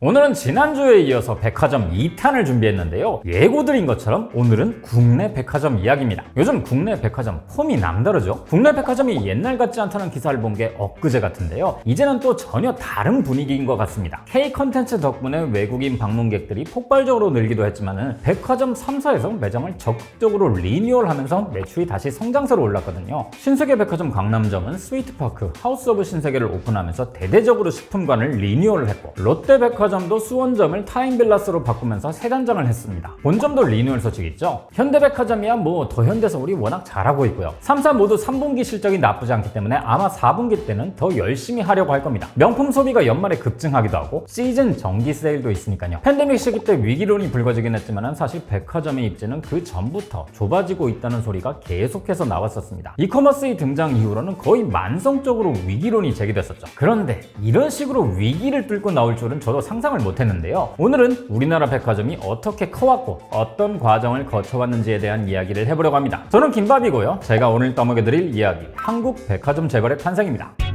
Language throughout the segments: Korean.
오늘은 지난주에 이어서 백화점 2탄을 준비했는데요. 예고드린 것처럼 오늘은 국내 백화점 이야기입니다. 요즘 국내 백화점 폼이 남다르죠? 국내 백화점이 옛날 같지 않다는 기사를 본 게 엊그제 같은데요. 이제는 또 전혀 다른 분위기인 것 같습니다. K 컨텐츠 덕분에 외국인 방문객들이 폭발적으로 늘기도 했지만 백화점 3사에서 매장을 적극적으로 리뉴얼하면서 매출이 다시 성장세로 올랐거든요. 신세계 백화점 강남점은 스위트파크, 하우스 오브 신세계를 오픈하면서 대대적으로 식품관을 리뉴얼을 했고 롯데 백화점 도 수원점을 타임빌라스로 바꾸면서 새 단장을 했습니다. 본점도 리뉴얼 소식 있죠? 현대백화점이야 뭐 더 현대서 우리 워낙 잘하고 있고요. 3사 모두 3분기 실적이 나쁘지 않기 때문에 아마 4분기 때는 더 열심히 하려고 할 겁니다. 명품 소비가 연말에 급증하기도 하고 시즌 정기 세일도 있으니까요. 팬데믹 시기 때 위기론이 불거지긴 했지만 사실 백화점의 입지는 그 전부터 좁아지고 있다는 소리가 계속해서 나왔었습니다. 이커머스의 등장 이후로는 거의 만성적으로 위기론이 제기됐었죠. 그런데 이런 식으로 위기를 뚫고 나올 줄은 저도 상상 을 못했는데요. 오늘은 우리나라 백화점이 어떻게 커왔고 어떤 과정을 거쳐왔는지에 대한 이야기를 해보려고 합니다. 저는 김밥이고요. 제가 오늘 떠먹여드릴 이야기 한국 백화점 재벌의 탄생입니다.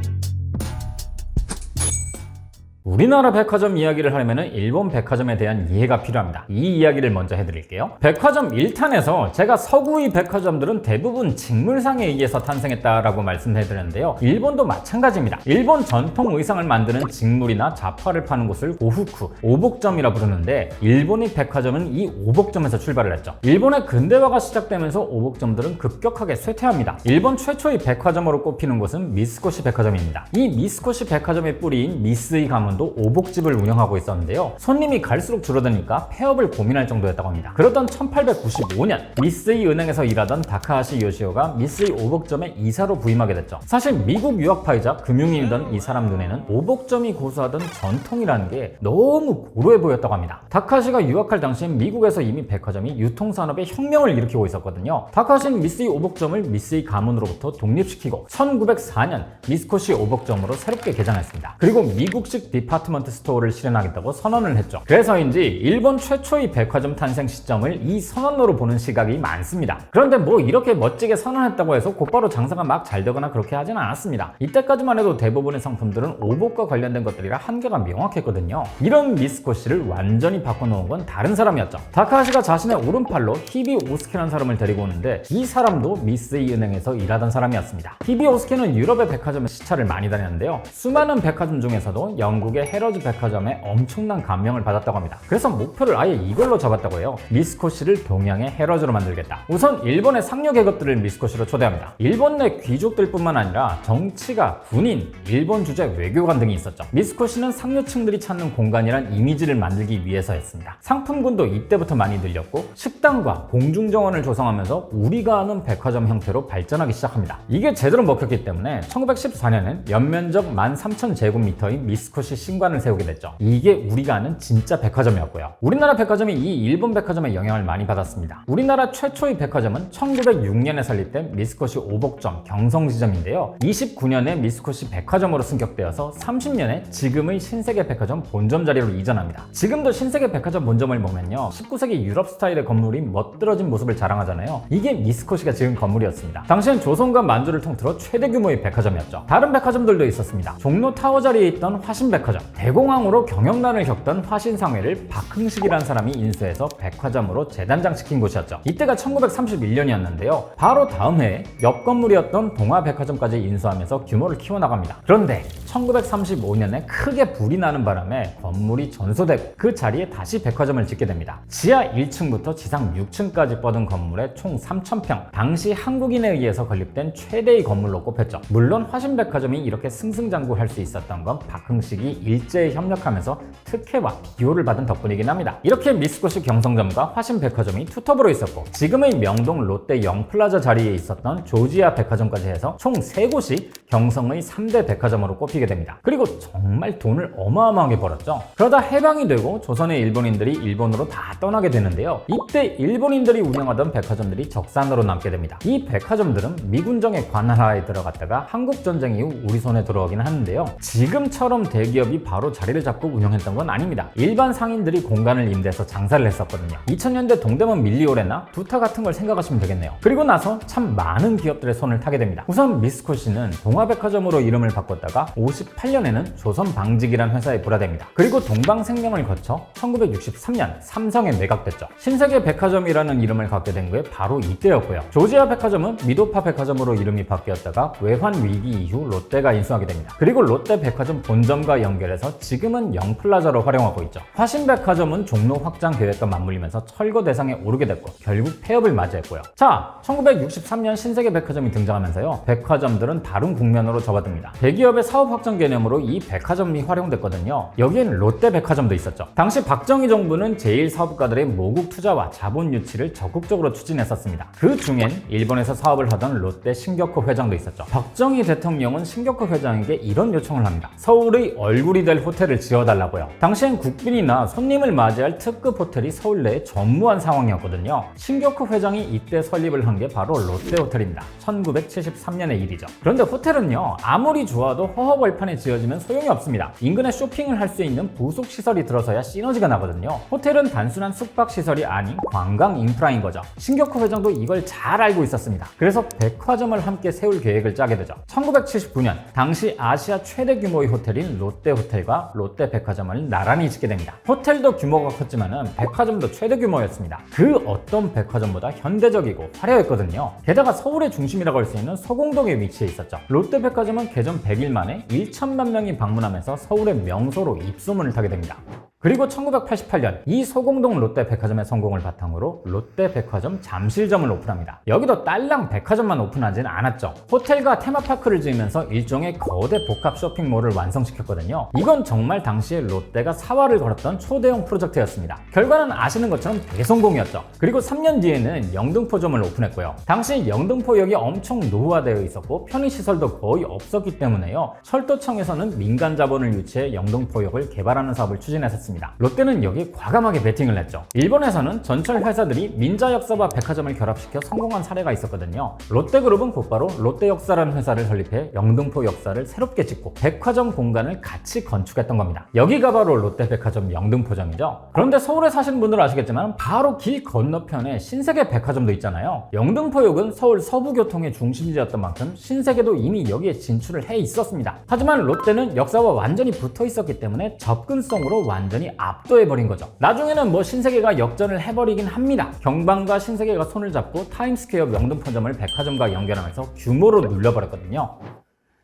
우리나라 백화점 이야기를 하려면 일본 백화점에 대한 이해가 필요합니다. 이 이야기를 먼저 해드릴게요. 백화점 1탄에서 제가 서구의 백화점들은 대부분 직물상에 의해서 탄생했다라고 말씀해드렸는데요. 일본도 마찬가지입니다. 일본 전통 의상을 만드는 직물이나 잡화를 파는 곳을 오후쿠, 오복점이라 부르는데 일본의 백화점은 이 오복점에서 출발을 했죠. 일본의 근대화가 시작되면서 오복점들은 급격하게 쇠퇴합니다. 일본 최초의 백화점으로 꼽히는 곳은 미스코시 백화점입니다. 이 미스코시 백화점의 뿌리인 미스의 가문도 오복집을 운영하고 있었는데요. 손님이 갈수록 줄어드니까 폐업을 고민할 정도였다고 합니다. 그러던 1895년 미스의 은행에서 일하던 다카하시 요시오가 미스의 오복점에 이사로 부임하게 됐죠. 사실 미국 유학파이자 금융인이던 이 사람 눈에는 오복점이 고수하던 전통이라는 게 너무 고루해 보였다고 합니다. 다카시가 유학할 당시엔 미국에서 이미 백화점이 유통산업의 혁명을 일으키고 있었거든요. 다카시는 미스의 오복점을 미스의 가문으로부터 독립시키고 1904년 미스코시 오복점으로 새롭게 개장했습니다. 그리고 미국식 디파트먼트 스토어를 실현하겠다고 선언을 했죠. 그래서인지 일본 최초의 백화점 탄생 시점을 이 선언으로 보는 시각이 많습니다. 그런데 뭐 이렇게 멋지게 선언했다고 해서 곧바로 장사가 막 잘 되거나 그렇게 하지는 않았습니다. 이때까지만 해도 대부분의 상품들은 오복과 관련된 것들이라 한계가 명확했거든요. 이런 미스코시를 완전히 바꿔놓은 건 다른 사람이었죠. 다카하시가 자신의 오른팔로 히비 오스케라는 사람을 데리고 오는데 이 사람도 미스의 은행에서 일하던 사람이었습니다. 히비 오스케는 유럽의 백화점에 시차를 많이 다녔는데요. 수많은 백화점 중에서도 영국 의 헤러즈 백화점에 엄청난 감명을 받았다고 합니다. 그래서 목표를 아예 이걸로 잡았다고 해요. 미스코시를 동양의 헤러즈로 만들겠다. 우선 일본의 상류 계급들을 미스코시로 초대합니다. 일본 내 귀족들뿐만 아니라 정치가, 군인, 일본 주재 외교관 등이 있었죠. 미스코시는 상류층들이 찾는 공간이란 이미지를 만들기 위해서였습니다. 상품군도 이때부터 많이 늘렸고 식당과 공중정원을 조성하면서 우리가 아는 백화점 형태로 발전하기 시작합니다. 이게 제대로 먹혔기 때문에 1914년엔 연면적 13,000제곱미터의 미스코시 신관을 세우게 됐죠. 이게 우리가 아는 진짜 백화점이었고요. 우리나라 백화점이 이 일본 백화점의 영향을 많이 받았습니다. 우리나라 최초의 백화점은 1906년에 설립된 미스코시 오복점 경성지점인데요. 29년에 미스코시 백화점으로 승격되어서 30년에 지금의 신세계 백화점 본점 자리로 이전합니다. 지금도 신세계 백화점 본점을 보면요. 19세기 유럽 스타일의 건물이 멋들어진 모습을 자랑하잖아요. 이게 미스코시가 지은 건물이었습니다. 당시엔 조선과 만주를 통틀어 최대 규모의 백화점이었죠. 다른 백화점들도 있었습니다. 종로 타워 자리에 있던 화신 백화점, 대공황으로 경영난을 겪던 화신상회를 박흥식이라는 사람이 인수해서 백화점으로 재단장시킨 곳이었죠. 이때가 1931년이었는데요. 바로 다음 해에 옆 건물이었던 동화백화점까지 인수하면서 규모를 키워나갑니다. 그런데 1935년에 크게 불이 나는 바람에 건물이 전소되고 그 자리에 다시 백화점을 짓게 됩니다. 지하 1층부터 지상 6층까지 뻗은 건물에 총 3,000평, 당시 한국인에 의해서 건립된 최대의 건물로 꼽혔죠. 물론 화신백화점이 이렇게 승승장구할 수 있었던 건 박흥식이 일제에 협력하면서 특혜와 기호를 받은 덕분이긴 합니다. 이렇게 미스코시 경성점과 화신 백화점이 투톱으로 있었고 지금의 명동 롯데 영플라자 자리에 있었던 조지아 백화점까지 해서 총 3곳이 경성의 3대 백화점으로 꼽히게 됩니다. 그리고 정말 돈을 어마어마하게 벌었죠. 그러다 해방이 되고 조선의 일본인들이 일본으로 다 떠나게 되는데요. 이때 일본인들이 운영하던 백화점들이 적산으로 남게 됩니다. 이 백화점들은 미군정의 관할하에 들어갔다가 한국전쟁 이후 우리 손에 들어오긴 하는데요. 지금처럼 대기업이 바로 자리를 잡고 운영했던 건 아닙니다. 일반 상인들이 공간을 임대해서 장사를 했었거든요. 2000년대 동대문 밀리오레나 두타 같은 걸 생각하시면 되겠네요. 그리고 나서 참 많은 기업들의 손을 타게 됩니다. 우선 미스코시는 동화백화점으로 이름을 바꿨다가 58년에는 조선방직이란 회사에 불화됩니다. 그리고 동방생명을 거쳐 1963년 삼성에 매각됐죠. 신세계 백화점이라는 이름을 갖게 된 게 바로 이때였고요. 조지아 백화점은 미도파 백화점으로 이름이 바뀌었다가 외환 위기 이후 롯데가 인수하게 됩니다. 그리고 롯데 백화점 본점과 연결 해서 지금은 영플라자로 활용하고 있죠. 화신백화점은 종로 확장 계획과 맞물리면서 철거 대상에 오르게 됐고 결국 폐업을 맞이했고요. 자, 1963년 신세계 백화점이 등장하면서요. 백화점들은 다른 국면으로 접어듭니다. 대기업의 사업 확장 개념으로 이 백화점이 활용됐거든요. 여기엔 롯데 백화점도 있었죠. 당시 박정희 정부는 제1사업가들의 모국 투자와 자본 유치를 적극적으로 추진했었습니다. 그 중엔 일본에서 사업을 하던 롯데 신격호 회장도 있었죠. 박정희 대통령은 신격호 회장에게 이런 요청을 합니다. 서울의 얼굴 이 될 호텔을 지어달라고요. 당시엔 국빈이나 손님을 맞이할 특급 호텔이 서울 내에 전무한 상황이었거든요. 신격호 회장이 이때 설립을 한 게 바로 롯데 호텔입니다. 1973년의 일이죠. 그런데 호텔은요, 아무리 좋아도 허허벌판에 지어지면 소용이 없습니다. 인근에 쇼핑을 할 수 있는 부속 시설이 들어서야 시너지가 나거든요. 호텔은 단순한 숙박 시설이 아닌 관광 인프라인 거죠. 신격호 회장도 이걸 잘 알고 있었습니다. 그래서 백화점을 함께 세울 계획을 짜게 되죠. 1979년 당시 아시아 최대 규모의 호텔인 롯데 호텔 과 롯데 백화점을 나란히 짓게 됩니다. 호텔도 규모가 컸지만은 백화점도 최대 규모였습니다. 그 어떤 백화점보다 현대적이고 화려했거든요. 게다가 서울의 중심이라고 할 수 있는 서공동에 위치해 있었죠. 롯데 백화점은 개점 100일 만에 1천만 명이 방문하면서 서울의 명소로 입소문을 타게 됩니다. 그리고 1988년 이 소공동 롯데 백화점의 성공을 바탕으로 롯데 백화점 잠실점을 오픈합니다. 여기도 딸랑 백화점만 오픈하진 않았죠. 호텔과 테마파크를 지으면서 일종의 거대 복합 쇼핑몰을 완성시켰거든요. 이건 정말 당시에 롯데가 사활을 걸었던 초대형 프로젝트였습니다. 결과는 아시는 것처럼 대성공이었죠. 그리고 3년 뒤에는 영등포점을 오픈했고요. 당시 영등포역이 엄청 노후화되어 있었고 편의시설도 거의 없었기 때문에요. 철도청에서는 민간 자본을 유치해 영등포역을 개발하는 사업을 추진했었습니다. 롯데는 여기 과감하게 베팅을 했죠. 일본에서는 전철 회사들이 민자 역사와 백화점을 결합시켜 성공한 사례가 있었거든요. 롯데그룹은 곧바로 롯데역사라는 회사를 설립해 영등포 역사를 새롭게 짓고 백화점 공간을 같이 건축했던 겁니다. 여기가 바로 롯데백화점 영등포점이죠. 그런데 서울에 사시는 분들 아시겠지만 바로 길 건너편에 신세계 백화점도 있잖아요. 영등포역은 서울 서부교통의 중심지였던 만큼 신세계도 이미 여기에 진출을 해 있었습니다. 하지만 롯데는 역사와 완전히 붙어 있었기 때문에 접근성으로 완전히 압도해버린 거죠. 나중에는 뭐 신세계가 역전을 해버리긴 합니다. 경방과 신세계가 손을 잡고 타임스퀘어 명등포점을 백화점과 연결하면서 규모로 눌려버렸거든요.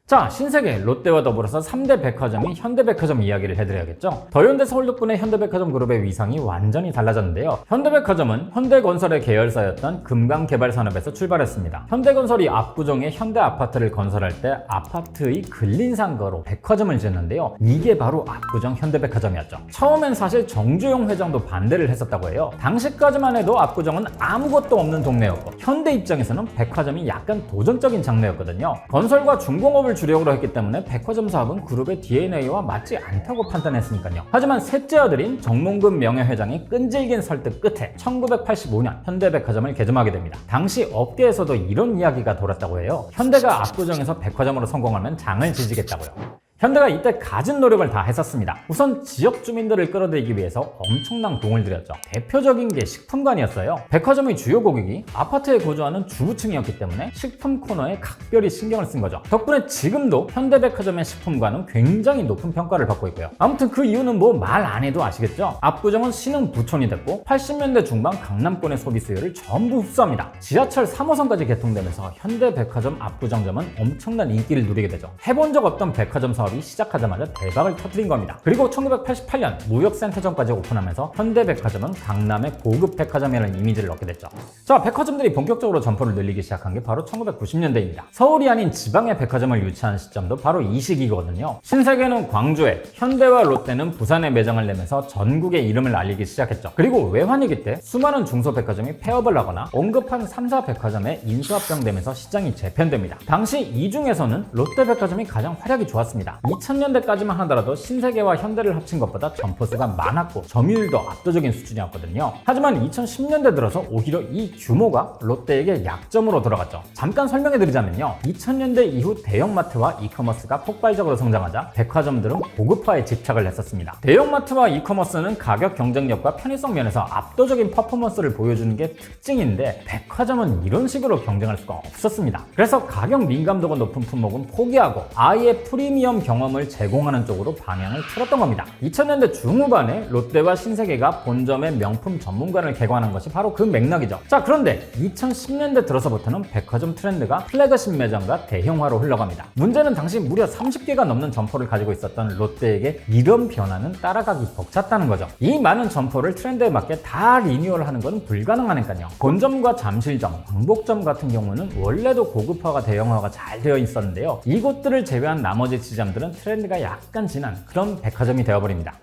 자, 신세계, 롯데와 더불어서 3대 백화점인 현대백화점 이야기를 해드려야겠죠? 더현대 서울 덕분에 현대백화점 그룹의 위상이 완전히 달라졌는데요. 현대백화점은 현대건설의 계열사였던 금강개발산업에서 출발했습니다. 현대건설이 압구정에 현대아파트를 건설할 때 아파트의 근린상가로 백화점을 지었는데요. 이게 바로 압구정 현대백화점이었죠. 처음엔 사실 정주영 회장도 반대를 했었다고 해요. 당시까지만 해도 압구정은 아무것도 없는 동네였고 현대 입장에서는 백화점이 약간 도전적인 장르였거든요. 건설과 중공업을 주력으로 했기 때문에 백화점 사업은 그룹의 DNA와 맞지 않다고 판단했으니까요. 하지만 셋째 아들인 정몽근 명예회장이 끈질긴 설득 끝에 1985년 현대백화점을 개점하게 됩니다. 당시 업계에서도 이런 이야기가 돌았다고 해요. 현대가 압구정에서 백화점으로 성공하면 장을 지지겠다고요. 현대가 이때 가진 노력을 다 했었습니다. 우선 지역 주민들을 끌어들이기 위해서 엄청난 공을 들였죠. 대표적인 게 식품관이었어요. 백화점의 주요 고객이 아파트에 거주하는 주부층이었기 때문에 식품 코너에 각별히 신경을 쓴 거죠. 덕분에 지금도 현대백화점의 식품관은 굉장히 높은 평가를 받고 있고요. 아무튼 그 이유는 뭐 말 안 해도 아시겠죠? 압구정은 신흥 부촌이 됐고 80년대 중반 강남권의 소비 수요를 전부 흡수합니다. 지하철 3호선까지 개통되면서 현대백화점 압구정점은 엄청난 인기를 누리게 되죠. 해본 적 없던 백화점 사업 사업이 시작하자마자 대박을 터뜨린 겁니다. 그리고 1988년 무역센터점까지 오픈하면서 현대백화점은 강남의 고급 백화점이라는 이미지를 얻게 됐죠. 자, 백화점들이 본격적으로 점포를 늘리기 시작한 게 바로 1990년대입니다. 서울이 아닌 지방의 백화점을 유치한 시점도 바로 이 시기거든요. 신세계는 광주에, 현대와 롯데는 부산에 매장을 내면서 전국의 이름을 알리기 시작했죠. 그리고 외환위기 때 수많은 중소백화점이 폐업을 하거나 언급한 3, 4백화점에 인수합병되면서 시장이 재편됩니다. 당시 이 중에서는 롯데백화점이 가장 활약이 좋았습니다. 2000년대까지만 하더라도 신세계와 현대를 합친 것보다 점포 수가 많았고 점유율도 압도적인 수준이었거든요. 하지만 2010년대 들어서 오히려 이 규모가 롯데에게 약점으로 들어갔죠. 잠깐 설명해 드리자면요. 2000년대 이후 대형마트와 이커머스가 폭발적으로 성장하자 백화점들은 고급화에 집착을 했었습니다. 대형마트와 이커머스는 가격 경쟁력과 편의성 면에서 압도적인 퍼포먼스를 보여주는 게 특징인데 백화점은 이런 식으로 경쟁할 수가 없었습니다. 그래서 가격 민감도가 높은 품목은 포기하고 아예 프리미엄 경험을 제공하는 쪽으로 방향을 틀었던 겁니다. 2000년대 중후반에 롯데와 신세계가 본점의 명품 전문관을 개관한 것이 바로 그 맥락이죠. 자, 그런데 2010년대 들어서부터는 백화점 트렌드가 플래그십 매장과 대형화로 흘러갑니다. 문제는 당시 무려 30개가 넘는 점포를 가지고 있었던 롯데에게 이런 변화는 따라가기 벅찼다는 거죠. 이 많은 점포를 트렌드에 맞게 다 리뉴얼하는 건 불가능하니까요. 본점과 잠실점, 광복점 같은 경우는 원래도 고급화가 대형화가 잘 되어 있었는데요. 이곳들을 제외한 나머지 지점들 은 트렌드가 약간 진한 그런 백화점이 되어버립니다.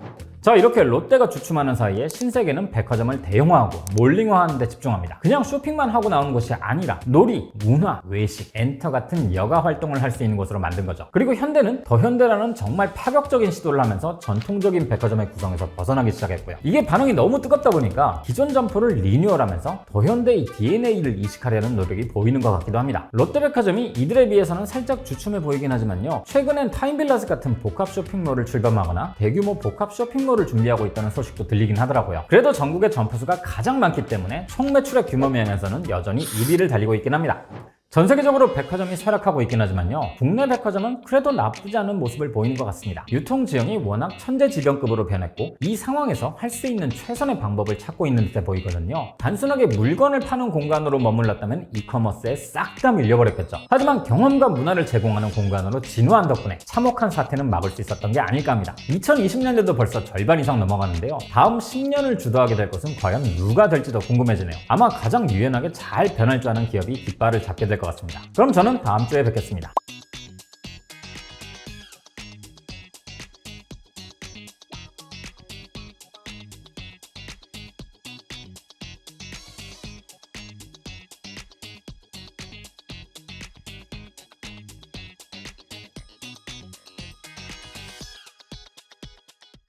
자 이렇게 롯데가 주춤하는 사이에 신세계는 백화점을 대형화하고 몰링화하는 데 집중합니다. 그냥 쇼핑만 하고 나오는 것이 아니라 놀이, 문화, 외식, 엔터 같은 여가 활동을 할 수 있는 곳으로 만든 거죠. 그리고 현대는 더 현대라는 정말 파격적인 시도를 하면서 전통적인 백화점의 구성에서 벗어나기 시작했고요. 이게 반응이 너무 뜨겁다 보니까 기존 점포를 리뉴얼하면서 더 현대의 DNA를 이식하려는 노력이 보이는 것 같기도 합니다. 롯데백화점이 이들에 비해서는 살짝 주춤해 보이긴 하지만요. 최근엔 타임빌 라스 같은 복합 쇼핑몰을 출범하거나 대규모 복합 쇼핑몰을 준비하고 있다는 소식도 들리긴 하더라고요. 그래도 전국의 점포수가 가장 많기 때문에 총 매출의 규모 면에서는 여전히 1위를 달리고 있긴 합니다. 전 세계적으로 백화점이 쇠락하고 있긴 하지만요. 국내 백화점은 그래도 나쁘지 않은 모습을 보이는 것 같습니다. 유통 지형이 워낙 천재지변급으로 변했고 이 상황에서 할 수 있는 최선의 방법을 찾고 있는 듯해 보이거든요. 단순하게 물건을 파는 공간으로 머물렀다면 이커머스에 싹 다 밀려버렸겠죠. 하지만 경험과 문화를 제공하는 공간으로 진화한 덕분에 참혹한 사태는 막을 수 있었던 게 아닐까 합니다. 2020년에도 벌써 절반 이상 넘어가는데요. 다음 10년을 주도하게 될 것은 과연 누가 될지도 궁금해지네요. 아마 가장 유연하게 잘 변할 줄 아는 기업이 깃발을 잡게 될 것 같습니다. 그럼 저는 다음 주에 뵙겠습니다.